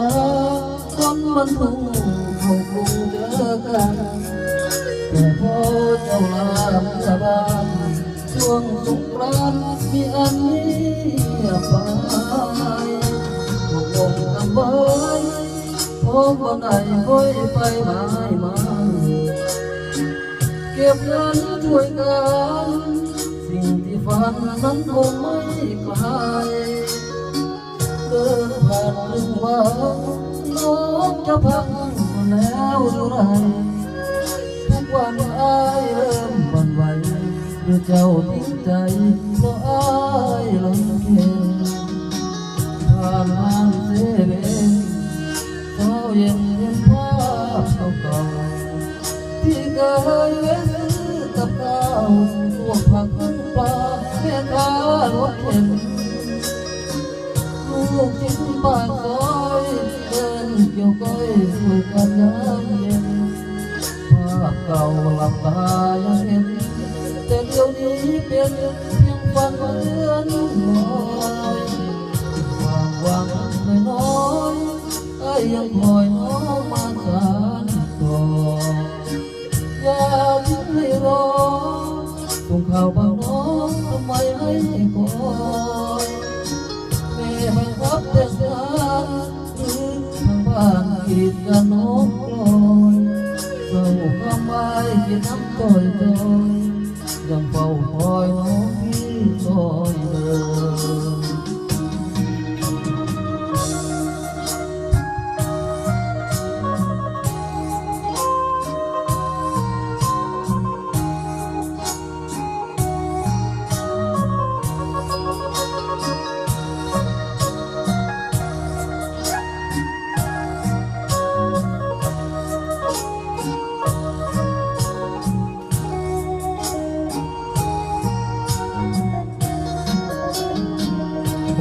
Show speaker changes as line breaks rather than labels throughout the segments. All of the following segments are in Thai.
ามสภาคนมันทุ่งเขากรุงเจอกันแต่พอเจ้าลามสบายช่วงสงกรานต์มีอันนี้ไปตกลงกันไว้พอวันไหนค่อยไปหมายมาเก็บเงินช่วยกันสิ่งที่ฝันนั้นคงไม่ไกล เดินผ่าหนึ่งวันน้องจะพักแล้วไรทุกวันอายเริ่มบันไหวเมื่อเจ้าทิ้งใจเพราะอายงเกผ่านทางเซเว่นเช้าเย็นเห็นภาพเก่าๆที่เคยเว้นกับข้าวพวกผักพึ่งปลาแม่ค้ารถเข็น จิ้นปากซอยเดินเกี่ยวก้อยสู่กันยามเย็นภาพเก่าหลับ ไม่กิ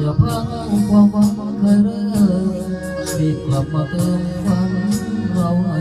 อย่าพังความหวังเคยเริ่มรีบกลับมาเติมฝันเราให้